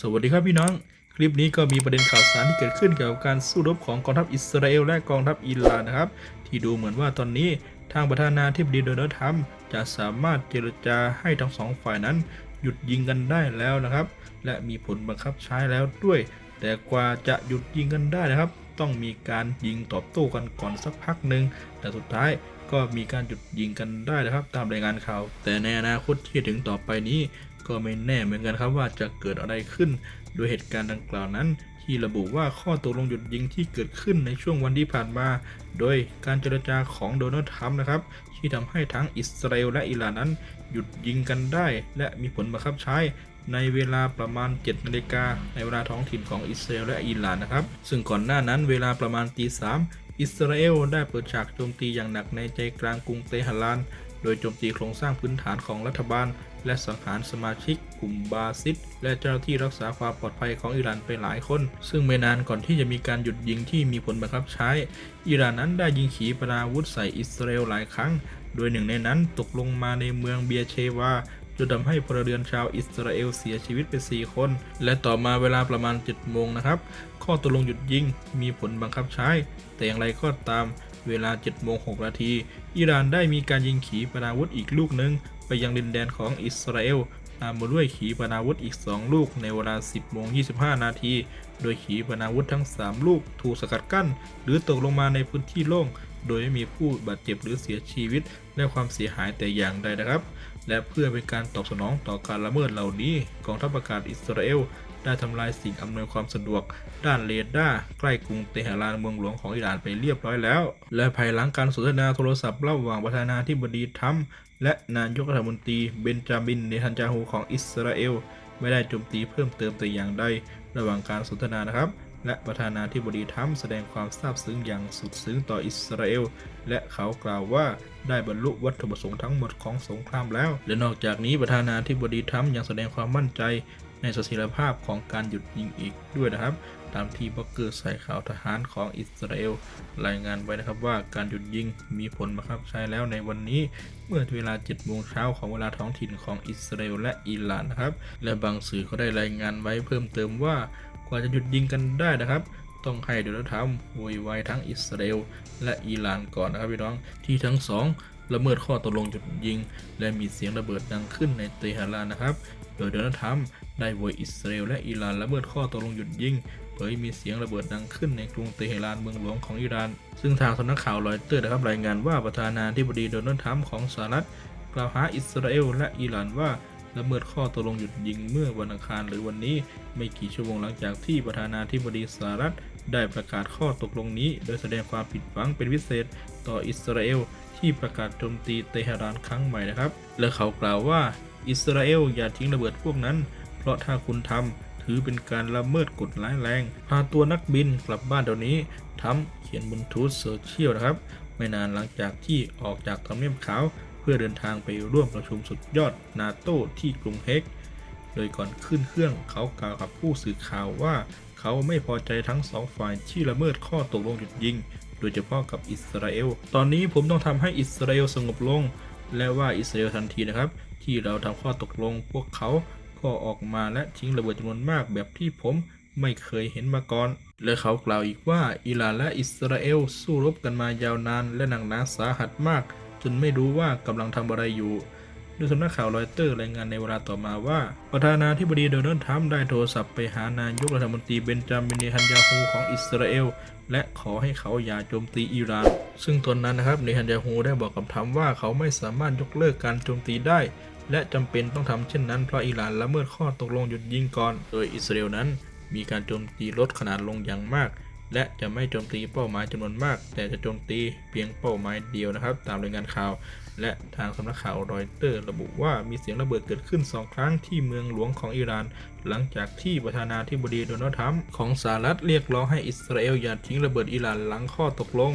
สวัสดีครับพี่น้อง คลิปนี้ก็มีประเด็นข่าวสารที่เกิดขึ้นเกี่ยวกับการสู้รบของกองทัพอิสราเอลและกองทัพอิหร่านนะครับ ที่ดูเหมือนว่าตอนนี้ทางประธานาธิบดีโดนัลด์ทรัมป์จะสามารถเจรจาให้ทั้งสองฝ่ายนั้น หยุดยิงกันได้แล้วนะครับ และมีผลบังคับใช้แล้วด้วย แต่กว่าจะหยุดยิงกันได้นะครับ ต้องมีการยิงตอบโต้กันก่อนสักพักหนึ่งแต่สุดท้ายก็มีการหยุดยิงกันได้นะครับ ตามรายงานข่าว แต่ในอนาคตที่ถึงต่อไปนี้ ก็ไม่แน่เหมือนกันครับว่าจะเกิดอะไรขึ้น โดยเหตุการณ์ดังกล่าวนั้น ที่ระบุว่าข้อตกลงหยุดยิงที่เกิดขึ้นในช่วงวันที่ผ่านมา โดยการเจรจาของโดนัลด์ทรัมป์นะครับ ที่ทำให้ทั้งอิสราเอลและอิหร่านนั้น หยุดยิงกันได้ และมีผลบังคับใช้ในเวลาประมาณ 7 นาฬิกาในเวลาท้องถิ่นของอิสราเอลและอิหร่านนะครับ ซึ่งก่อนหน้านั้นเวลาประมาณตีสามอิสราเอลได้เปิดฉากโจมตีอย่างหนักในใจกลางกรุงเตหะราน โดยโจมตีโครงสร้างพื้นฐานของรัฐบาล และสังหารสมาชิกกลุ่มบาซิดและเจ้าหน้าที่รักษาความปลอดภัยของอิหร่านไปหลายคน ซึ่งไม่นานก่อนที่จะมีการหยุดยิงที่มีผลบังคับใช้ อิหร่านนั้นได้ยิงขีปนาวุธใส่อิสราเอลหลายครั้ง โดยหนึ่งในนั้นตกลงมาในเมืองเบียเชวาจนทำให้พลเรือนชาวอิสราเอลเสียชีวิตไป 4 คน และต่อมาเวลาประมาณ 7 โมงนะครับ ข้อตกลงหยุดยิงมีผลบังคับใช้ แต่อย่างไรก็ตามเวลา7โมง6นาที อิหร่านได้มีการยิงขีปนาวุธอีกลูกหนึ่ง ไปยังดินแดนของอิสราเอลตามมาด้วยขีปนาวุธอีก 2 ลูกในเวลา 10โมง25 นาที โดยขีปนาวุธทั้ง 3 ลูกถูกสกัดกั้น หรือตกลงมาในพื้นที่โล่ง โดยไม่มีผู้บาดเจ็บหรือเสียชีวิตและความเสียหายแต่อย่างใดนะครับ และเพื่อเป็นการตอบสนองต่อการละเมิดเหล่านี้ กองทัพอากาศอิสราเอล ได้ทำลายสิ่งอำนวยความสะดวก ด้านเรดาร์ใกล้กรุงเตหะรานเมืองหลวงของอิหร่านไปเรียบร้อยแล้ว และภายหลังการสนทนาโทรศัพท์ระหว่างประธานาธิบดีทัมและนายกรัฐมนตรีเบนจามินเนทันยาฮูของอิสราเอล ไม่ได้โจมตีเพิ่มเติมแต่อย่างใดระหว่างการสนทนานะครับ และประธานาธิบดีทัมแสดงความซาบซึ้งอย่างสุดซึ้งต่ออิสราเอล และเขากล่าวว่าได้บรรลุวัตถุประสงค์ทั้งหมดของสงครามแล้ว และนอกจากนี้ประธานาธิบดีทัมยังแสดงความมั่นใจ ในเสถียรภาพของการหยุดยิงอีกด้วยนะครับ ตามที่บล็อกเกอร์ใส่ข่าวทหารของอิสราเอลรายงานไว้นะครับว่าการหยุดยิงมีผลบังคับใช้แล้วในวันนี้เมื่อเวลา7โมงเช้าของเวลาท้องถิ่นของอิสราเอลและอิหร่านนะครับ และบางสื่อก็ได้รายงานไว้เพิ่มเติมว่ากว่าจะหยุดยิงกันได้นะครับต้องให้โดนัลด์ทรัมป์โวยวายทั้งอิสราเอลและอิหร่านก่อนนะครับพี่น้องที่ทั้งสอง ละเมิดข้อตกลงหยุดยิง และมีเสียงระเบิดดังขึ้นในเตหะรานนะครับ โดยโดนัลด์ทรัมป์ได้โวยอิสราเอลและอิหร่านละเมิดข้อตกลงหยุดยิงเผยมีเสียงระเบิดดังขึ้นในกรุงเตหะรานเมืองหลวงของอิหร่าน ซึ่งทางสำนักข่าวรอยเตอร์นะครับรายงานว่าประธานาธิบดีโดนัลด์ทรัมป์ของสหรัฐกล่าวหาอิสราเอลและอิหร่านว่าละเมิดข้อตกลงหยุดยิงเมื่อวันอังคารหรือวันนี้ ไม่กี่ชั่วโมงหลังจากที่ประธานาธิบดีสหรัฐได้ประกาศข้อตกลงนี้ โดยแสดงความผิดหวังเป็นพิเศษต่ออิสราเอล ที่ประกาศโจมตีเตหะรานครั้งใหม่นะครับ และเขากล่าวว่าอิสราเอลอย่าทิ้งระเบิดพวกนั้น เพราะถ้าคุณทำถือเป็นการละเมิดกฎร้ายแรง พาตัวนักบินกลับบ้านเดี๋ยวนี้ทำเขียนบนทูตโซเชียลนะครับ ไม่นานหลังจากที่ออกจากทำเนียบขาว เพื่อเดินทางไปร่วมประชุมสุดยอดนาโต้ที่กรุงเฮกโดยก่อนขึ้นเครื่องเขากล่าวกับผู้สื่อข่าวว่า เขาไม่พอใจทั้งสองฝ่ายที่ละเมิดข้อตกลงหยุดยิง โดยเฉพาะกับอิสราเอล ตอนนี้ผมต้องทำให้อิสราเอลสงบลง และว่าอิสราเอลทันทีนะครับ ที่เราทำข้อตกลงพวกเขาก็ออกมาและทิ้งระเบิดจำนวนมากแบบที่ผมไม่เคยเห็นมาก่อน และเขากล่าวอีกว่าอิหร่านและอิสราเอลสู้รบกันมายาวนานและหนักหนาสาหัสมาก จนไม่รู้ว่ากำลังทำอะไรอยู่ โดยสำนักข่าวรอยเตอร์รายงานในเวลาต่อมาว่า ประธานาธิบดีโดนัลด์ทรัมป์ได้โทรศัพท์ไปหานายกรัฐมนตรีเบนจามินเนทันยาฮูของอิสราเอล และขอให้เขาอย่าโจมตีอิหร่าน ซึ่งตอนนั้นนะครับเนทันยาฮูได้บอกกับทรัมป์ว่าเขาไม่สามารถยกเลิกการโจมตีได้ และจำเป็นต้องทำเช่นนั้นเพราะอิหร่านละเมิดข้อตกลงหยุดยิงก่อน โดยอิสราเอลนั้น มีการโจมตีลดขนาดลงอย่างมากและจะไม่โจมตีเป้าหมายจำนวนมาก แต่จะโจมตีเพียงเป้าหมายเดียวนะครับ ตามรายงานข่าว และทางสำนักข่าวรอยเตอร์ ระบุว่ามีเสียงระเบิดเกิดขึ้นสองครั้งที่เมืองหลวงของอิหร่าน หลังจากที่ประธานาธิบดีโดนัลด์ทรัมป์ของสหรัฐเรียกร้องให้อิสราเอลอย่าทิ้งระเบิดอิหร่านหลังข้อตกลง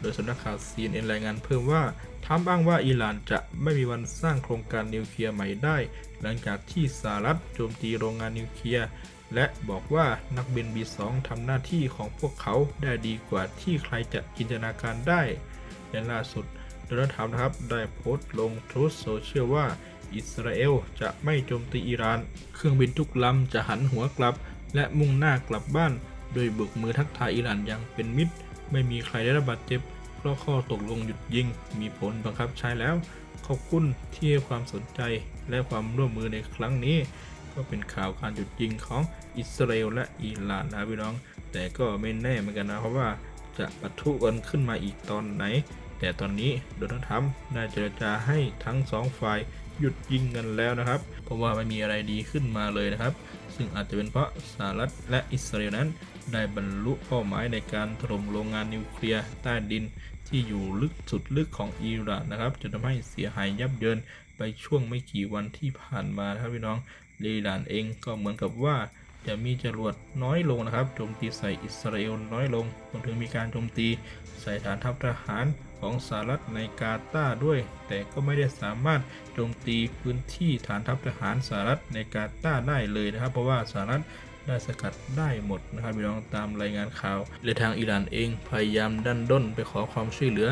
โดยสำนักข่าว CNN รายงานเพิ่มว่าทรัมป์อ้างว่าอิหร่านจะไม่มีวันสร้างโครงการนิวเคลียร์ใหม่ได้ หลังจากที่สหรัฐโจมตีโรงงานนิวเคลียร์และบอกว่านักบิน B2 ทำหน้าที่ของพวกเขาได้ดีกว่าที่ใครจะจินตนาการได้และล่าสุด โดนัลด์ทรัมป์นะครับได้โพสต์ลงทรูธโซเชียลว่าอิสราเอลจะไม่โจมตีอิหร่าน เครื่องบินทุกลำจะหันหัวกลับ และมุ่งหน้ากลับบ้าน โดยบุกมือทักทายอิหร่านอย่างเป็นมิตร ไม่มีใครได้รับบาดเจ็บ เพราะข้อตกลงหยุดยิง มีผลบังคับใช้แล้ว ขอบคุณที่ให้ความสนใจและความร่วมมือในครั้งนี้ ก็เป็นข่าวการหยุดยิงของอิสราเอลและอิหร่านนะพี่น้อง แต่ก็ไม่แน่เหมือนกันนะเพราะว่าจะปะทุกันขึ้นมาอีกตอนไหน แต่ตอนนี้โดนัลด์ทรัมป์ได้เจรจาให้ทั้งสองฝ่ายหยุดยิงกันแล้วนะครับ เพราะว่าไม่มีอะไรดีขึ้นมาเลยนะครับ ซึ่งอาจจะเป็นเพราะสหรัฐและอิสราเอลนั้น ได้บรรลุเป้าหมายในการถล่มโรงงานนิวเคลียร์ใต้ดิน ที่อยู่ลึกสุดลึกของอิหร่านนะครับจนทำให้เสียหายยับเยินไปช่วงไม่กี่วันที่ผ่านมานะครับพี่น้องอิหร่านเองก็เหมือนกับว่าจะมีจรวดน้อยลงนะครับโจมตีใส่อิสราเอลน้อยลงรวมถึงมีการโจมตีใส่ฐานทัพทหาร ของสหรัฐในกาตาร์ด้วย แต่ก็ไม่ได้สามารถโจมตีพื้นที่ฐานทัพทหารสหรัฐในกาตาร์ได้เลยนะครับ เพราะว่าสหรัฐได้สกัดได้หมดนะครับพี่น้องตามรายงานข่าวและทางอิหร่านเองพยายามดันด้นไปขอความช่วยเหลือ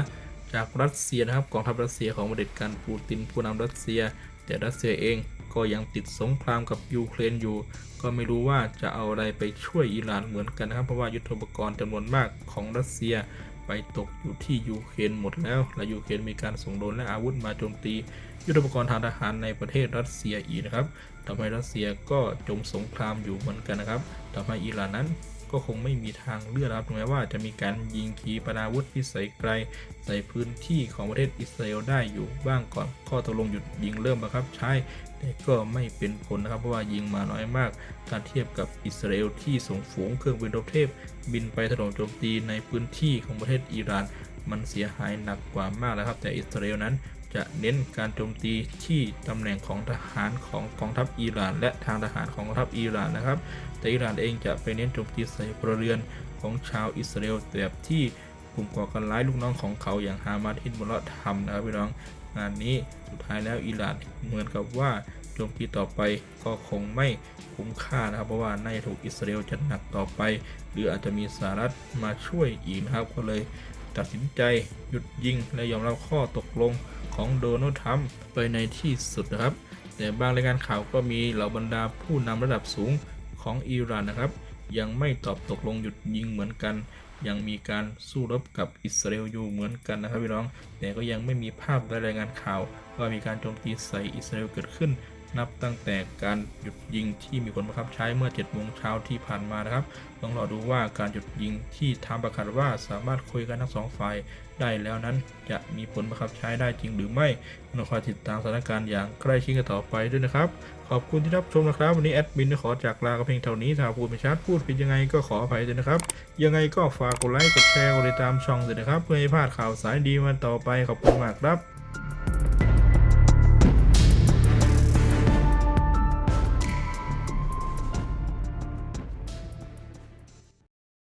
จากรัสเซียนะครับกองทัพรัสเซียของเด็จการปูตินผู้นำรัสเซีย แต่รัสเซียเองก็ยังติดสงครามกับยูเครนอยู่ ก็ไม่รู้ว่าจะเอาอะไรไปช่วยอิหร่านเหมือนกันนะครับ เพราะว่ายุทโธปกรณ์จำนวนมากของรัสเซีย ไปตกอยู่ที่ยูเครนหมดแล้ว และยูเครนมีการส่งโดรนและอาวุธมาโจมตี ยุทโธปกรณ์ทางทหารในประเทศรัสเซียอีกนะครับทำให้รัสเซียก็จมสงครามอยู่เหมือนกันนะครับทำให้อิหร่านนั้นก็คงไม่มีทางเลือกนะครับถึงแม้ว่าจะมีการยิงขีปนาวุธพิสัยไกล ใส่พื้นที่ของประเทศอิสราเอลได้อยู่บ้างก่อนข้อตกลงหยุดยิงเริ่มบังคับใช้ แต่ก็ไม่เป็นผลนะครับเพราะว่ายิงมาน้อยมาก ถ้าเทียบกับอิสราเอลที่ส่งฝูงเครื่องบินรบเทพ บินไปถล่มโจมตีในพื้นที่ของประเทศอิหร่าน มันเสียหายหนักกว่ามากแล้วครับ แต่อิสราเอลนั้นจะเน้นการโจมตีที่ตำแหน่งของทหารของกองทัพอิหร่าน และทางทหารของกองทัพอิหร่านนะครับ แต่อิหร่านเองจะไปเน้นโจมตีใส่พลเรือนของชาวอิสราเอลแบบที่กลุ่มก่อการร้ายลูกน้องของเขาอย่างฮามาสฮินบุลทำนะครับพี่น้อง งานนี้สุดท้ายแล้วอิหร่านเหมือนกับว่าโจมตีต่อไปก็คงไม่คุ้มค่านะครับ เพราะว่าน่าจะถูกอิสราเอลจัดหนักต่อไป หรืออาจจะมีสหรัฐมาช่วยอีกนะครับก็เลยตัดสินใจหยุดยิงและยอมรับข้อตกลงของโดนัลด์ทรัมป์ไปในที่สุดนะครับ แต่บางรายงานข่าวก็มีเหล่าบรรดาผู้นำระดับสูงของอิหร่านนะครับ ยังไม่ตอบตกลงหยุดยิงเหมือนกัน ยังมีการสู้รบกับอิสราเอลอยู่เหมือนกันนะครับพี่น้อง แต่ก็ยังไม่มีภาพและรายงานข่าว ว่ามีการโจมตีใส่อิสราเอลเกิดขึ้น นับตั้งแต่การหยุดยิงที่มีผลบังคับใช้เมื่อ7โมงเช้าที่ผ่านมานะครับต้องรอดูว่าการหยุดยิงที่ทำประกาศว่าสามารถคุยกันทั้งสองฝ่ายได้แล้วนั้น จะมีผลบังคับใช้ได้จริงหรือไม่ต้องคอยติดตามสถานการณ์อย่างใกล้ชิดกันต่อไปด้วยนะครับ ขอบคุณที่รับชมนะครับ วันนี้แอดมินขอจากลากับเพียงเท่านี้ถ้าพูดไม่ชัดพูดผิดยังไงก็ขออภัยด้วยนะครับ ยังไงก็ฝากกดไลค์กดแชร์กดติดตามช่องด้วยนะครับ เพื่อให้พลาดข่าวสารดีวันต่อไปขอบคุณมากครับ